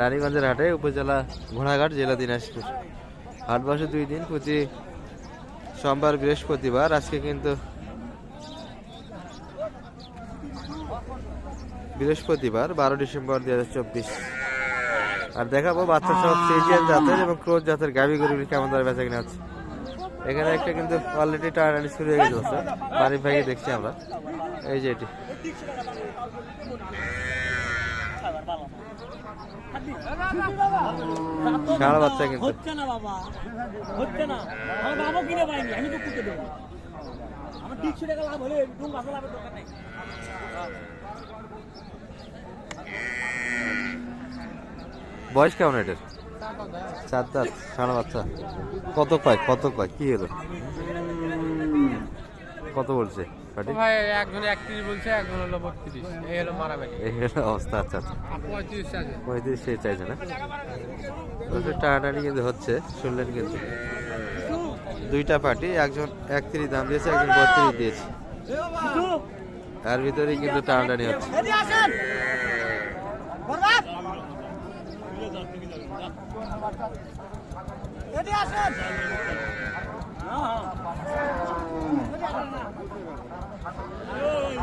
রানীগঞ্জের হাটে, উপজেলা ঘোড়াঘাট, জেলা দিনাজপুর। হাট বসে দুই দিন, প্রতি সোমবার বৃহস্পতিবার। আজকে কিন্তু বৃহস্পতিবার, বারো ডিসেম্বর দুই হাজার চব্বিশ। আর দেখাবো বাচ্চা সব ফ্রিজিয়ান জাতের এবং ক্রোজ জাতের গাভি গরুগুলি কেমন দরে বেচা কিনা আছে এখানে একটা কিন্তু অলরেডি টার্নারি শুরু হয়ে গেছে বাড়ি ভাইকে দেখছি আমরা। এই যে এটি। বাচ্চা কিন্তু। হচ্ছে না বাবা হচ্ছে না। আমার বাবা কিনে পাইনি আমি তো কুটে দেবো। আমার তিনশো টাকা লাভ হলে তুমি বাসা লাভের দরকার নেই। বয়স কেমন এটার? চার দাঁত ষাঁড় বাচ্চা। কত কয় কত কয় কি হলো? কত বলছে? সঠিক? ভাই একজন একত্রিশ বলছে একজন হলো বত্রিশ। এই হলো মারামারি। এই হলো অবস্থা আচ্ছা আচ্ছা। আছে সে চাইছে না? ওদের কিন্তু হচ্ছে শুনলেন কিন্তু। দুইটা পার্টি একজন একত্রিশ দাম দিয়েছে একজন বত্রিশ দিয়েছে। তার ভিতরেই কিন্তু টানাটানি হচ্ছে। আসেন!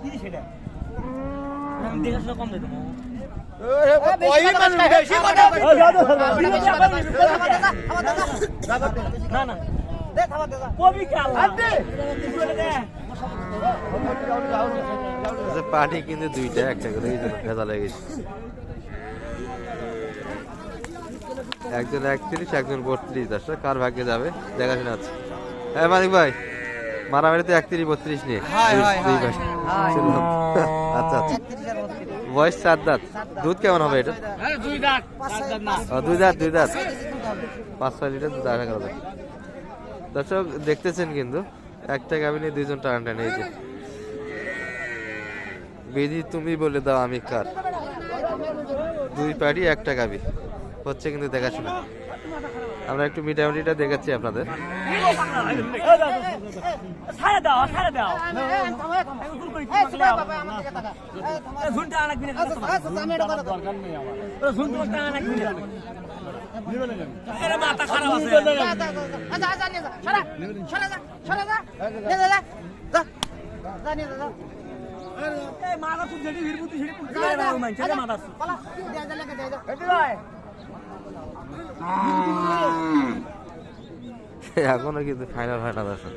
কি সেটা আমি দেখাশোনা কম দেবো না না কবি পার্টি কিন্তু দুইটা একটা করে ভেজা লেগে একজন একত্রিশ, একজন বত্রিশ দশটা কার ভাগ্যে যাবে? দেখাশোনা আছে। হ্যাঁ মানিক ভাই। মারামারিতে একত্রিশ বত্রিশ নিয়ে। আচ্ছা আচ্ছা। বয়স চার দাঁত। দুধ কেমন হবে এটা? দুই দাঁত। ও, দুই দাঁত দুই দাঁত। পাঁচ ছয় লিটার দুধ আশা করা যায়। দর্শক দেখতেছেন কিন্তু একটা গাভিনে দুইজন টান টানে এই যে। বিধি তুমি বলে দাও আমি কার। দুই পাড়ি একটা গাভি। হচ্ছে কিন্তু দেখাশোনা। আমরা একটু মিটামিটিটা দেখাচ্ছি আপনাদের। ছাড়ে দাও ছাড়ে দাও ঝুনটা আনাক বিনে ঝুনটা আনাক এরা মাথা খারাপ আছে এই মাথা খুব যেটি হিরপুতি সেটি পুতি মানছে মাথা এখনও কিন্তু ফাইনাল হয় না দর্শক।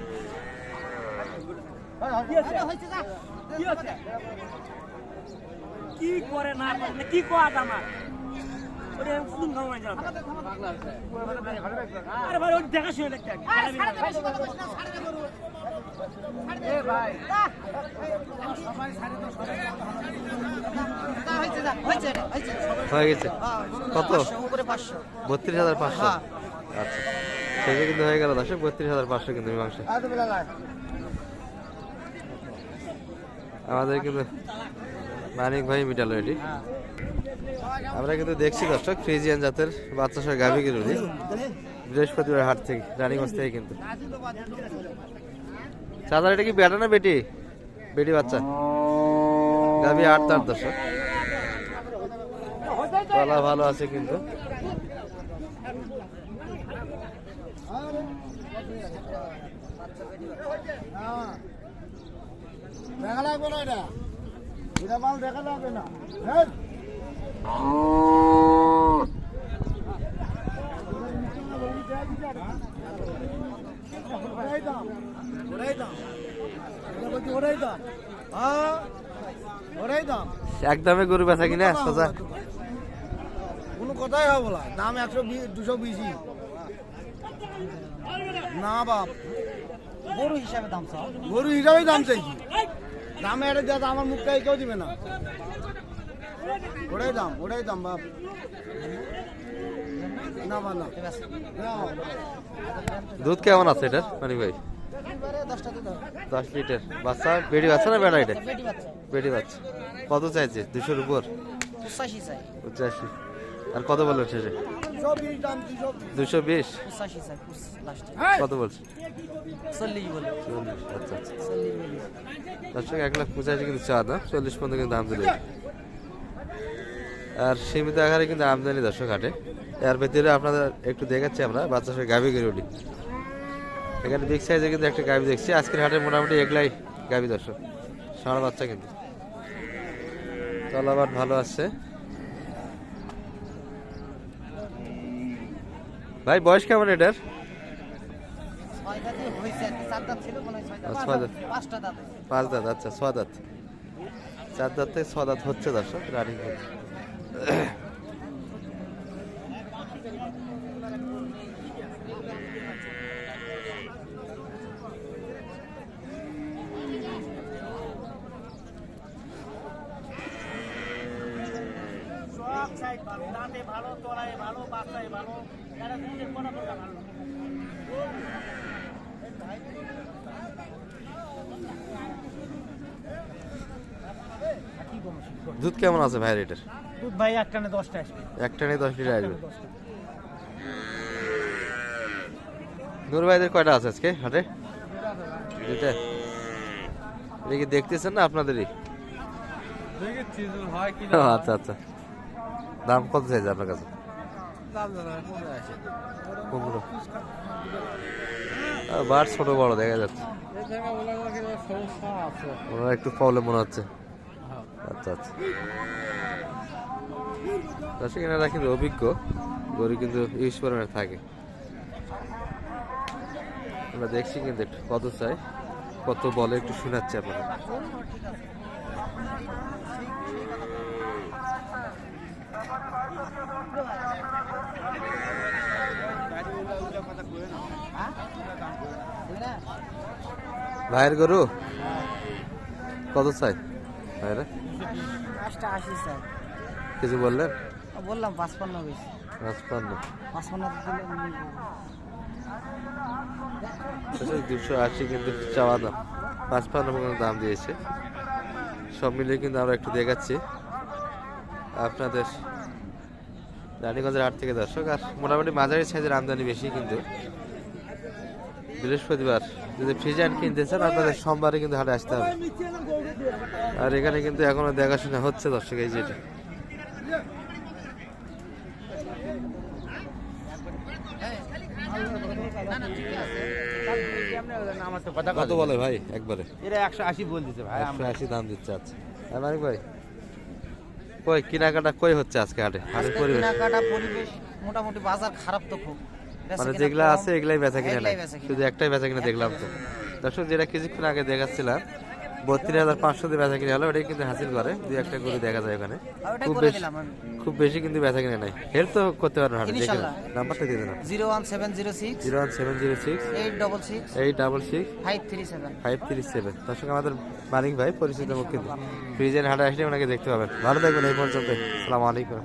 কি করে না করে? কি কোয়া আমার? হয়ে গেছে। কত? বত্রিশ হাজার পাঁচশো। আচ্ছা। সেটা কিন্তু হয়ে গেল দর্শক, বত্রিশ হাজার পাঁচশো কিন্তু মীমাংসা। আমাদের কিন্তু মানিক ভাই মিটালো এটি। আমরা কিন্তু দেখছি দর্শক, ফ্রিজিয়ান জাতের বাচ্চা সহ গাভি কিনুনি বৃহস্পতিবার হাট থেকে রানিং রানীগঞ্জ থেকে কিন্তু। চাঁদার এটা কি বেটা না বেটি? বেটি বাচ্চা। গাভি আট তার দর্শক। ভালো আছে কিন্তু। দেখা লাগবে না এটা এটা মাল দেখা লাগবে না হ্যাঁ দাম দাম একদমে গরু বেচা কিনা সোজা কোনো কথাই হবে না দাম একশো দুশো বিশই না বাপ। গরু হিসাবে দাম চাও? গরু হিসাবেই দাম চাইছি। দামে এটা দেওয়া আমার মুখটাই কেউ দিবে না। ওটাই দাম ওটাই দাম বাপ। না বা। দুধ কেমন আছে এটার মানিক ভাই? দশ লিটার। বাচ্চা বেড়ি বাচ্চা না বেড়া এটা? বেড়ি বাচ্চা। কত চাইছে? দুশোর উপর? পঁচাশি চাই। আর কত বলবেন শেষে দুশো বিশ? কত বলছে? আচ্ছা আচ্ছা। দর্শক এক লাখ পঁচাশি কিন্তু চা দাম চল্লিশ পর্যন্ত কিন্তু দাম দিলে আর সীমিত আকারে কিন্তু আমদানি দর্শক হাটে। এর ভেতরে আপনাদের একটু দেখাচ্ছি আমরা বাচ্চা সঙ্গে গাভি করে উঠি এখানে বিগ সাইজে কিন্তু একটা গাভি দেখছি। আজকের হাটে মোটামুটি একলাই গাভি দর্শক। ষাঁড় বাচ্চা কিন্তু। তলাবার ভালো আছে ভাই বয়স কেমন এটার ছয় দাঁতে হয়েছে আর কি চার দাঁত ছিল মনে হয় ছয় দাঁত আর ছয় বয়স কেমন এটার? পাঁচ দাঁত আচ্ছা ছ দাঁত। চার দাঁত থেকে ছ দাঁত হচ্ছে দর্শক রানিং হচ্ছে। দাঁতে ভালো তলায় ভালো বাচ্চায় ভালো যারা দুধের কোনা কোনা ভালো দুধ কেমন আছে ভাইয়ের এটার? দুধ ভাই একটা না দশটা আসবে। একটা নিয়ে দশ লিটার আসবে। নূর ভাইদের কয়টা আছে আজকে হাটে? এটা কি দেখতেছেন না আপনাদেরই? আচ্ছা আচ্ছা। দাম কত চাইছে আপনার কাছে? পনেরো বার ছোট বড় দেখা যাচ্ছে। ওনার একটু প্রবলেম মনে হচ্ছে। হ্যাঁ। আচ্ছা আচ্ছা। দর্শক এনারা কিন্তু অভিজ্ঞ। গরু কিন্তু ইউজ পরিমাণে থাকে। আমরা দেখছি কিন্তু একটু কত চাই কত বলে একটু শোনাচ্ছি আপনারা ভাইয়ের গরু? কত চাই? ভাইরা পাঁচটা আশি কিছু বললেন? বললাম পাঁচপান্ন বেশি। পাঁচপান্ন। পাঁচপান্ন আচ্ছা দুশো আশি কিন্তু চাওয়া দাম। পাঁচপান্ন দাম দিয়েছে। সব মিলিয়ে কিন্তু আমরা একটু দেখাচ্ছি। আপনাদের রানীগঞ্জের আট থেকে দর্শক আর মোটামুটি মাঝারি সাইজের আমদানি বেশি কিন্তু। বৃহস্পতিবার যদি ফ্রিজান কিনতে চান আপনাদের সোমবারে কিন্তু হাটে আসতে হবে। আর এখানে কিন্তু এখনও দেখাশোনা হচ্ছে দর্শক এই যেটা। কত বলে ভাই একবারে? এরা একশো আশি বল দিতে ভাই একশো আশি দাম দিচ্ছে আচ্ছা। ভাই? কই কেনাকাটা কই হচ্ছে আজকে হাটে? হাটের পরিবেশ? কেনাকাটা পরিবেশ মোটামুটি বাজার খারাপ তো খুব। মানে যেগুলা আছে এগুলাই বেচা কিনা নাই। শুধু একটাই বেচা কিনা দেখলাম তো। দর্শক যেটা কিছুক্ষণ আগে দেখাচ্ছিলাম বত্রিশ হাজার পাঁচশো দিয়ে বেচা কিনা হলো ওটাই কিন্তু হাসিল করে দুই একটা করে দেখা যায় ওখানে। খুব বেশি খুব বেশি কিন্তু বেচা কিনা নাই। হেল্প তো করতে পারবেন হাটে দেখে। নাম্বারটা দিয়ে দেন zero one seven zero six. Zero one seven zero six. Eight double six. Eight double six. Five three seven. Five three seven. দর্শক আমাদের মানিক ভাই পরিচিত মুখ কিন্তু। ফ্রিজের হাটে আসলে ওনাকে দেখতে পাবেন। ভালো থাকবেন এই পর্যন্ত সালাম আলাইকুম।